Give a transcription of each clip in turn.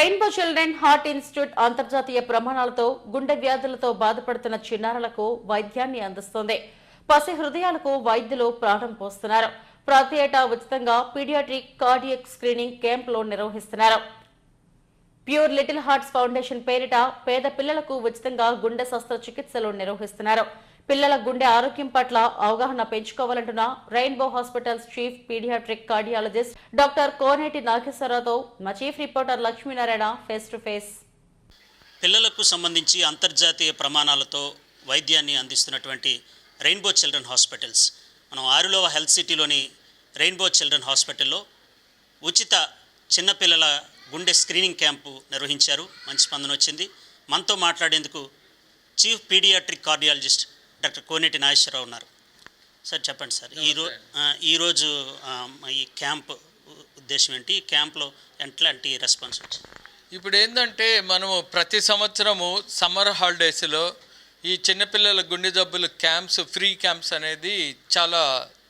Rainbow children heart institute అంతర్జాతీయ ప్రమాణాలతో గుండె వ్యాధులతో బాధపడుతున్న చిన్నారులకు వైద్యాన్ని అందిస్తోంది. పసి హృదయాలకు వైద్యులు ప్రాణం పోస్తున్నారు. ప్రతి ఏటా ఉచితంగా పీడియాట్రిక్ కార్డియక్ స్క్రీనింగ్ క్యాంపులు నిర్వహిస్తున్నారు. ప్యూర్ లిటిల్ హార్ట్స్ ఫౌండేషన్ పేరిట పేద పిల్లలకు ఉచితంగా గుండె శస్త్రచికిత్సలు నిర్వహిస్తున్నారు. పిల్లల గుండె ఆరోగ్యం పట్ల అవగాహన పెంచుకోవాలంటున్న rainbow hospitals chief pediatric cardiologist doctor Koneti నాగేశ్వరరావుతో మా chief reporter Lakshminarayana face to face. పిల్లలకు సంబంధించి అంతర్జాతీయ ప్రమాణాలతో వైద్యాన్ని అందిస్తున్నటువంటి రెయిన్బో చిల్డ్రన్ హాస్పిటల్స్. మనం ఆరులోవ హెల్త్ సిటీలోని రెయిన్బో చిల్డ్రన్ హాస్పిటల్లో ఉచిత చిన్నపిల్లల గుండె స్క్రీనింగ్ క్యాంపు నిర్వహించారు. మంచి స్పందన వచ్చింది. మనతో మాట్లాడేందుకు chief pediatric cardiologist doctor Koneti Nageswararao ఉన్నారు. సార్ చెప్పండి సార్. ఈరో ఈరోజు ఈ క్యాంప్ ఉద్దేశం ఏంటి? ఈ క్యాంప్లో ఎట్లాంటి రెస్పాన్స్ వచ్చింది? ఇప్పుడు ఏంటంటే మనము ప్రతి సంవత్సరము సమ్మర్ హాలిడేస్లో ఈ చిన్నపిల్లల గుండె జబ్బులు క్యాంప్స్ ఫ్రీ క్యాంప్స్ అనేది చాలా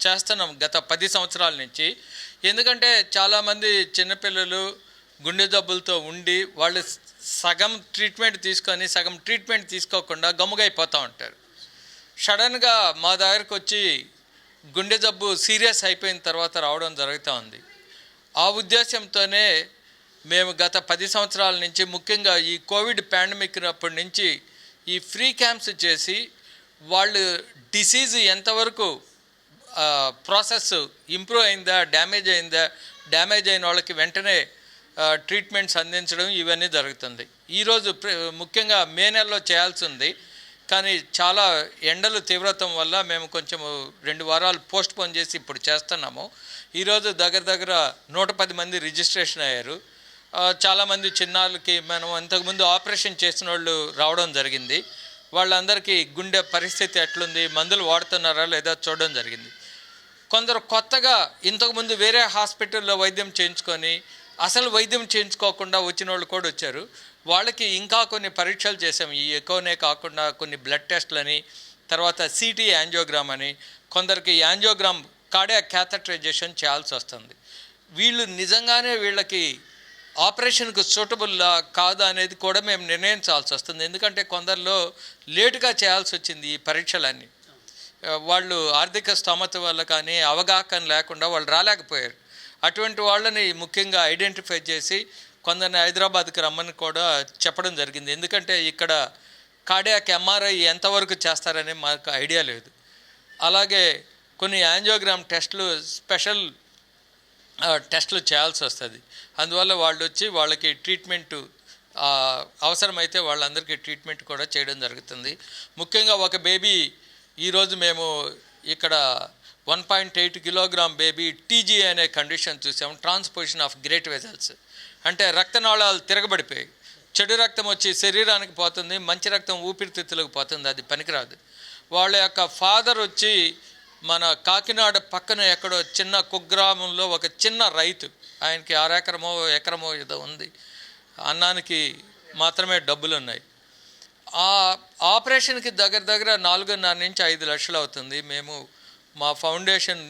చేస్తున్నాం గత పది సంవత్సరాల నుంచి. ఎందుకంటే చాలామంది చిన్నపిల్లలు గుండె జబ్బులతో ఉండి వాళ్ళు సగం ట్రీట్మెంట్ తీసుకొని సగం ట్రీట్మెంట్ తీసుకోకుండా గమ్ముగైపోతూ ఉంటారు. సడన్గా మా దగ్గరకు వచ్చి గుండె జబ్బు సీరియస్ అయిపోయిన తర్వాత రావడం జరుగుతూ ఉంది. ఆ ఉద్దేశంతోనే మేము గత పది సంవత్సరాల నుంచి ముఖ్యంగా ఈ కోవిడ్ పాండమిక్ అప్పటి నుంచి ఈ ఫ్రీ క్యాంప్స్ చేసి వాళ్ళు డిసీజ్ ఎంతవరకు ప్రాసెస్ ఇంప్రూవ్ అయిందా డ్యామేజ్ అయిందా డ్యామేజ్ అయిన వాళ్ళకి వెంటనే ట్రీట్మెంట్స్ అందించడం ఇవన్నీ జరుగుతుంది. ఈరోజు ప్ర- ముఖ్యంగా మే నెలలో చేయాల్సి ఉంది కానీ చాలా ఎండలు తీవ్రతం వల్ల మేము కొంచెం రెండు వారాలు పోస్ట్ పోన్ చేసి ఇప్పుడు చేస్తున్నాము. ఈరోజు దగ్గర దగ్గర నూట పది మంది రిజిస్ట్రేషన్ అయ్యారు. చాలామంది చిన్నారులకి మనం అంతకుముందు ఆపరేషన్ చేసిన వాళ్ళు రావడం జరిగింది. వాళ్ళందరికీ గుండె పరిస్థితి ఎట్లుంది మందులు వాడుతున్నారా లేదా చూడడం జరిగింది. కొందరు కొత్తగా ఇంతకుముందు వేరే హాస్పిటల్లో వైద్యం చేయించుకొని అసలు వైద్యం చేయించుకోకుండా వచ్చిన వాళ్ళు కూడా వచ్చారు. వాళ్ళకి ఇంకా కొన్ని పరీక్షలు చేసాం. ఈ ఎకోనే కాకుండా కొన్ని బ్లడ్ టెస్ట్లని తర్వాత సిటీ యాంజియోగ్రామ్ అని కొందరికి యాంజియోగ్రామ్ కార్డియా క్యాథట్రైజేషన్ చేయాల్సి వస్తుంది. వీళ్ళు నిజంగానే వీళ్ళకి ఆపరేషన్కు సూటబుల్లా కాదా అనేది కూడా మేము నిర్ణయించాల్సి వస్తుంది. ఎందుకంటే కొందరిలో లేటుగా చేయాల్సి వచ్చింది ఈ పరీక్షలన్నీ. వాళ్ళు ఆర్థిక స్తోమత వల్ల కానీ అవగాహన లేకుండా వాళ్ళు రాలేకపోయారు. అటువంటి వాళ్ళని ముఖ్యంగా ఐడెంటిఫై చేసి కొందరిని హైదరాబాద్కి రమ్మని కూడా చెప్పడం జరిగింది. ఎందుకంటే ఇక్కడ కార్డియాక్ ఎంఆర్ఐ ఎంతవరకు చేస్తారని మాకు ఐడియా లేదు. అలాగే కొన్ని యాంజియోగ్రామ్ టెస్టులు స్పెషల్ టెస్టులు చేయాల్సి వస్తుంది. అందువల్ల వాళ్ళు వచ్చి వాళ్ళకి ట్రీట్మెంట్ అవసరమైతే వాళ్ళందరికీ ట్రీట్మెంట్ కూడా చేయడం జరుగుతుంది. ముఖ్యంగా ఒక బేబీ ఈరోజు మేము ఇక్కడ one point eight kilogram baby TG అనే కండిషన్ చూసాము. ట్రాన్స్పోజిషన్ ఆఫ్ గ్రేట్ వెజల్స్ అంటే రక్తనాళాలు తిరగబడిపోయాయి. చెడు రక్తం వచ్చి శరీరానికి పోతుంది మంచి రక్తం ఊపిరితిత్తులకు పోతుంది అది పనికిరాదు. వాళ్ళ యొక్క ఫాదర్ వచ్చి మన కాకినాడ పక్కన ఎక్కడో చిన్న కుగ్రామంలో ఒక చిన్న రైతు ఆయనకి అరెకరమో ఎకరమో ఏదో ఉంది. అన్నానికి మాత్రమే డబ్బులు ఉన్నాయి. ఆ ఆపరేషన్కి దగ్గర దగ్గర నాలుగున్నర నుంచి ఐదు లక్షలు అవుతుంది. మేము మా foundation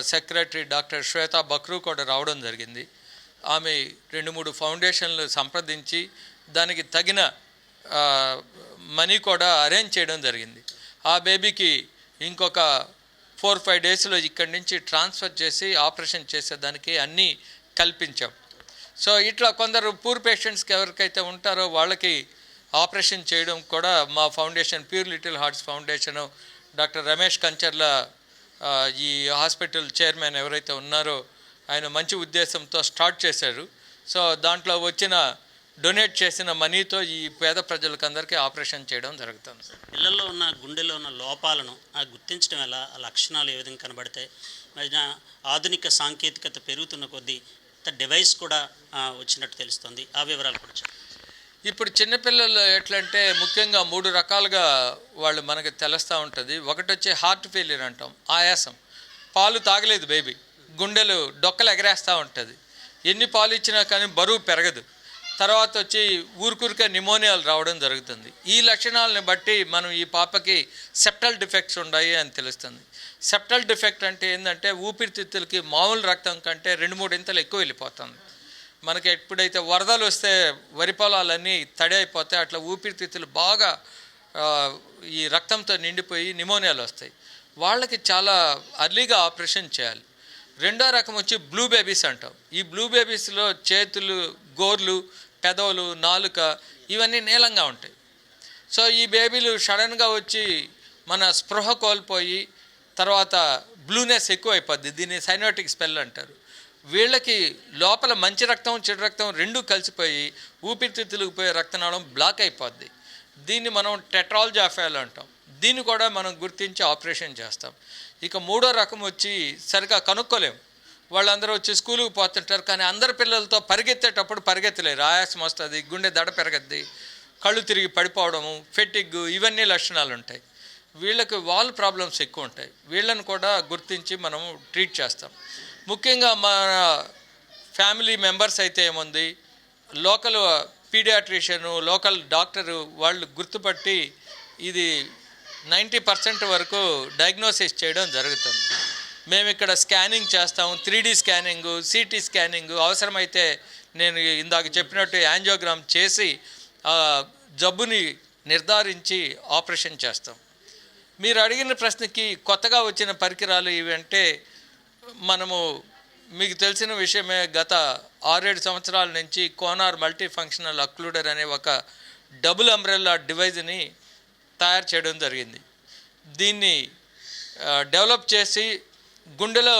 secretary doctor Shweta Bakru కూడా రావడం జరిగింది. ఆమె రెండు మూడు ఫౌండేషన్లు సంప్రదించి దానికి తగిన మనీ కూడా అరేంజ్ చేయడం జరిగింది. ఆ బేబీకి ఇంకొక ఫోర్ ఫైవ్ డేస్లో ఇక్కడి నుంచి ట్రాన్స్ఫర్ చేసి ఆపరేషన్ చేసేదానికి అన్నీ కల్పించాం. సో ఇట్లా కొందరు పూర్ పేషెంట్స్కి ఎవరికైతే ఉంటారో వాళ్ళకి ఆపరేషన్ చేయడం కూడా మా foundation pure little hearts foundation doctor Ramesh Kancharla ఈ హాస్పిటల్ చైర్మన్ ఎవరైతే ఉన్నారో ఆయన మంచి ఉద్దేశంతో స్టార్ట్ చేశారు. సో దాంట్లో వచ్చిన డొనేట్ చేసిన మనీతో ఈ పేద ప్రజలకు అందరికీ ఆపరేషన్ చేయడం జరుగుతుంది పిల్లల్లో ఉన్న గుండెలో ఉన్న లోపాలను ఆ గుర్తించడం ఎలా? ఆ లక్షణాలు ఏ విధంగా కనబడతాయి? మరి ఆధునిక సాంకేతికత పెరుగుతున్న కొద్దీ డివైస్ కూడా వచ్చినట్టు తెలుస్తుంది. ఆ వివరాలు కూడా. ఇప్పుడు చిన్నపిల్లలు ఎట్లంటే ముఖ్యంగా మూడు రకాలుగా వాళ్ళు మనకి తెలుస్తూ ఉంటుంది. ఒకటి వచ్చి హార్ట్ ఫెయిలియర్ అంటాం ఆయాసం. పాలు తాగలేదు బేబీ. గుండెలు డొక్కలు ఎగరేస్తూ ఉంటుంది. ఎన్ని పాలు ఇచ్చినా కానీ బరువు పెరగదు. తర్వాత వచ్చి ఊరికూరికే నిమోనియాలు రావడం జరుగుతుంది. ఈ లక్షణాలను బట్టి మనం ఈ పాపకి సెప్టల్ డిఫెక్ట్స్ ఉన్నాయి అని తెలుస్తుంది. సెప్టల్ డిఫెక్ట్ అంటే ఏంటంటే ఊపిరితిత్తులకి మామూలు రక్తం కంటే రెండు మూడు ఇంతలు ఎక్కువ వెళ్ళిపోతుంది. మనకి ఎప్పుడైతే వరదలు వస్తే వరి పొలాలన్నీ తడి అయిపోతే అట్లా ఊపిరితిత్తులు బాగా ఈ రక్తంతో నిండిపోయి నిమోనియాలు వస్తాయి. వాళ్ళకి చాలా అర్లీగా ఆపరేషన్ చేయాలి. రెండో రకం వచ్చి బ్లూ బేబీస్ అంటాం. ఈ బ్లూ బేబీస్లో చేతులు గోర్లు పెదవులు నాలుక ఇవన్నీ నీలంగా ఉంటాయి. సో ఈ బేబీలు సడన్గా వచ్చి మన స్పృహ కోల్పోయి తర్వాత బ్లూనెస్ ఎక్కువ అయిపోద్ది దీన్ని సైనోటిక్ స్పెల్ అంటారు. వీళ్ళకి లోపల మంచి రక్తం చెడు రక్తం రెండూ కలిసిపోయి ఊపిరితిత్తులకు పోయే రక్తనాళం బ్లాక్ అయిపోద్ది. దీన్ని మనం టెట్రాలజాఫాల్ అంటాం. దీన్ని కూడా మనం గుర్తించి ఆపరేషన్ చేస్తాం. ఇక మూడో రకం వచ్చి సరిగా కనుక్కోలేము వాళ్ళందరూ వచ్చి స్కూల్కి పోతుంటారు కానీ అందరి పిల్లలతో పరిగెత్తేటప్పుడు పరిగెత్తలేరు. ఆయాసం వస్తుంది గుండె దడ పెరగద్ది కళ్ళు తిరిగి పడిపోవడము ఫెటిగ్ ఇవన్నీ లక్షణాలు ఉంటాయి. వీళ్ళకి వాల్ ప్రాబ్లమ్స్ ఎక్కువ ఉంటాయి. వీళ్ళని కూడా గుర్తించి మనము ట్రీట్ చేస్తాం. ముఖ్యంగా మన ఫ్యామిలీ మెంబర్స్ అయితే ఏముంది? లోకల్ పీడియాట్రిషియను లోకల్ డాక్టరు వాళ్ళు గుర్తుపట్టి ఇది నైంటీ పర్సెంట్ వరకు డయాగ్నోసిస్ చేయడం జరుగుతుంది. మేము ఇక్కడ స్కానింగ్ చేస్తాము three D scanning CT scanning. అవసరమైతే నేను ఇందాక చెప్పినట్టు యాంజియోగ్రామ్ చేసి ఆ జబ్బుని నిర్ధారించి ఆపరేషన్ చేస్తాం. మీరు అడిగిన ప్రశ్నకి కొత్తగా వచ్చిన పరికరాలు ఇవి అంటే మనము మీకు తెలిసిన విషయమే గత ఆరేడు సంవత్సరాల నుంచి కోనార్ మల్టీ ఫంక్షనల్ అక్లూడర్ అనే ఒక డబుల్ అంబ్రెల్లా డివైజ్ని తయారు చేయడం జరిగింది. దీన్ని డెవలప్ చేసి గుండెలో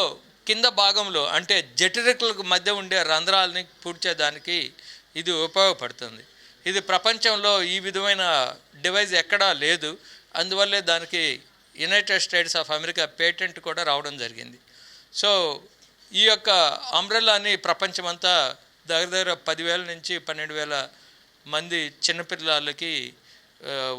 కింద భాగంలో అంటే జఠరికలకు మధ్య ఉండే రంధ్రాలని పూడ్చేదానికి ఇది ఉపయోగపడుతుంది. ఇది ప్రపంచంలో ఈ విధమైన డివైస్ ఎక్కడా లేదు. అందువల్లే దానికి United States of America patent కూడా రావడం జరిగింది. సో ఈ యొక్క అంబ్రెల్లాని ప్రపంచమంతా దగ్గర దగ్గర పదివేల నుంచి పన్నెండు వేల మంది చిన్నపిల్లలకి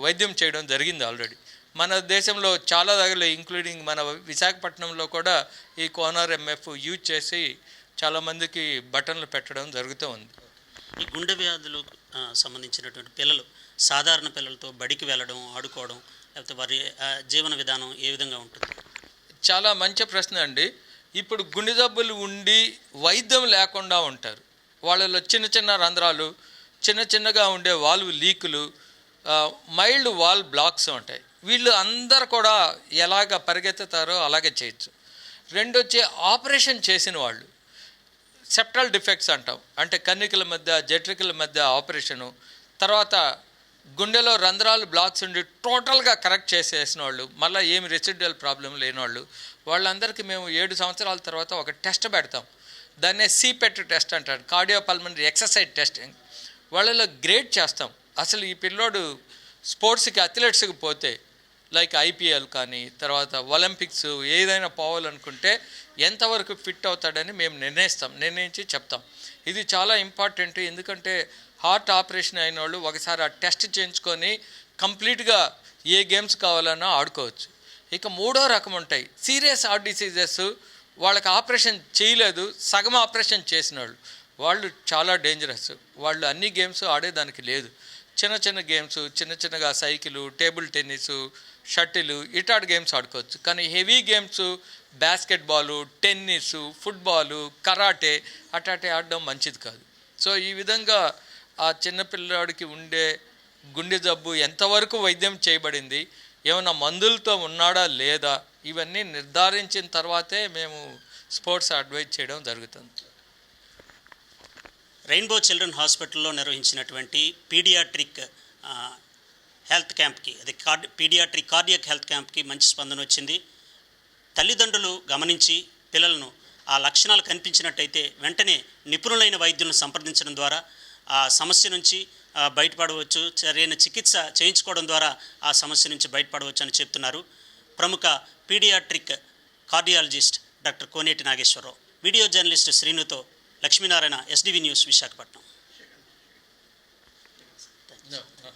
వైద్యం చేయడం జరిగింది ఆల్రెడీ మన దేశంలో చాలా దగ్గర ఇంక్లూడింగ్ మన విశాఖపట్నంలో కూడా ఈ కోనార్ ఎంఎఫ్ యూజ్ చేసి చాలామందికి బటన్లు పెట్టడం జరుగుతూ ఉంది. ఈ గుండె వ్యాధులు సంబంధించినటువంటి పిల్లలు సాధారణ పిల్లలతో బడికి వెళ్ళడం ఆడుకోవడం లేకపోతే వారి జీవన విధానం ఏ విధంగా ఉంటుంది? చాలా మంచి ప్రశ్న అండి. ఇప్పుడు గుండె జబ్బులు ఉండి వైద్యం లేకుండా ఉంటారు. వాళ్ళలో చిన్న చిన్న రంధ్రాలు చిన్న చిన్నగా ఉండే వాల్వ్ లీకులు మైల్డ్ వాల్ బ్లాక్స్ ఉంటాయి. వీళ్ళు అందరు కూడా ఎలాగ పరిగెత్తుతారో అలాగే చేయొచ్చు. రెండు వచ్చి ఆపరేషన్ చేసిన వాళ్ళు సెప్టల్ డిఫెక్ట్స్ అంటాం. అంటే కన్నికల మధ్య జట్రికల మధ్య ఆపరేషను తర్వాత గుండెలో రంధ్రాలు బ్లాక్స్ ఉండి టోటల్గా కరెక్ట్ చేసేసిన వాళ్ళు మళ్ళీ ఏమి రెసిడ్యువల్ ప్రాబ్లం లేని వాళ్ళు వాళ్ళందరికీ మేము ఏడు సంవత్సరాల తర్వాత ఒక టెస్ట్ పెడతాం. దాన్నే సీపెట్ టెస్ట్ అంటారు. కార్డియోపల్మనరీ ఎక్సర్సైజ్ టెస్టింగ్ వాళ్ళలో గ్రేడ్ చేస్తాం. అసలు ఈ పిల్లోడు స్పోర్ట్స్కి అథ్లెట్స్కి పోతే లైక్ ఐపీఎల్ కానీ తర్వాత ఒలింపిక్స్ ఏదైనా పోవాలనుకుంటే ఎంతవరకు ఫిట్ అవుతాడని మేము నిర్ణయిస్తాం నిర్ణయించి చెప్తాం. ఇది చాలా ఇంపార్టెంట్ ఎందుకంటే హార్ట్ ఆపరేషన్ అయిన వాళ్ళు ఒకసారి ఆ టెస్ట్ చేయించుకొని కంప్లీట్గా ఏ గేమ్స్ కావాలన్నా ఆడుకోవచ్చు. ఇక మూడో రకం ఉంటాయి సీరియస్ హార్ట్ డిసీజెస్. వాళ్ళకి ఆపరేషన్ చేయలేదు సగం ఆపరేషన్ చేసిన వాళ్ళు వాళ్ళు చాలా డేంజరస్ వాళ్ళు అన్ని గేమ్స్ ఆడేదానికి లేదు. చిన్న చిన్న గేమ్స్ చిన్న చిన్నగా సైకిలు టేబుల్ టెన్నిస్ షటిల్ ఇటాడు గేమ్స్ ఆడుకోవచ్చు. కానీ heavy games basketball tennis football karate అటాటే ఆడడం మంచిది కాదు. సో ఈ విధంగా ఆ చిన్నపిల్లాడికి ఉండే గుండె జబ్బు ఎంతవరకు వైద్యం చేయబడింది ఏమైనా మందులతో ఉన్నాడా లేదా ఇవన్నీ నిర్ధారించిన తర్వాతే మేము స్పోర్ట్స్ అడ్వైజ్ చేయడం జరుగుతుంది. రెయిన్బో చిల్డ్రన్ హాస్పిటల్లో నిర్వహించినటువంటి పీడియాట్రిక్ హెల్త్ క్యాంప్కి అది కార్డ్ పీడియాట్రిక్ కార్డియక్ హెల్త్ క్యాంప్కి మంచి స్పందన వచ్చింది. తల్లిదండ్రులు గమనించి పిల్లలను ఆ లక్షణాలు కనిపించినట్టయితే వెంటనే నిపుణులైన వైద్యులను సంప్రదించడం ద్వారా ఆ సమస్య నుంచి బయటపడవచ్చు. సరైన చికిత్స చేయించుకోవడం ద్వారా ఆ సమస్య నుంచి బయటపడవచ్చు అని చెప్తున్నారు. ప్రముఖ pediatric cardiologist doctor Koneti Nageswara Rao. Video journalist శ్రీనుతో Lakshminarayana SDV news Visakhapatnam No, no.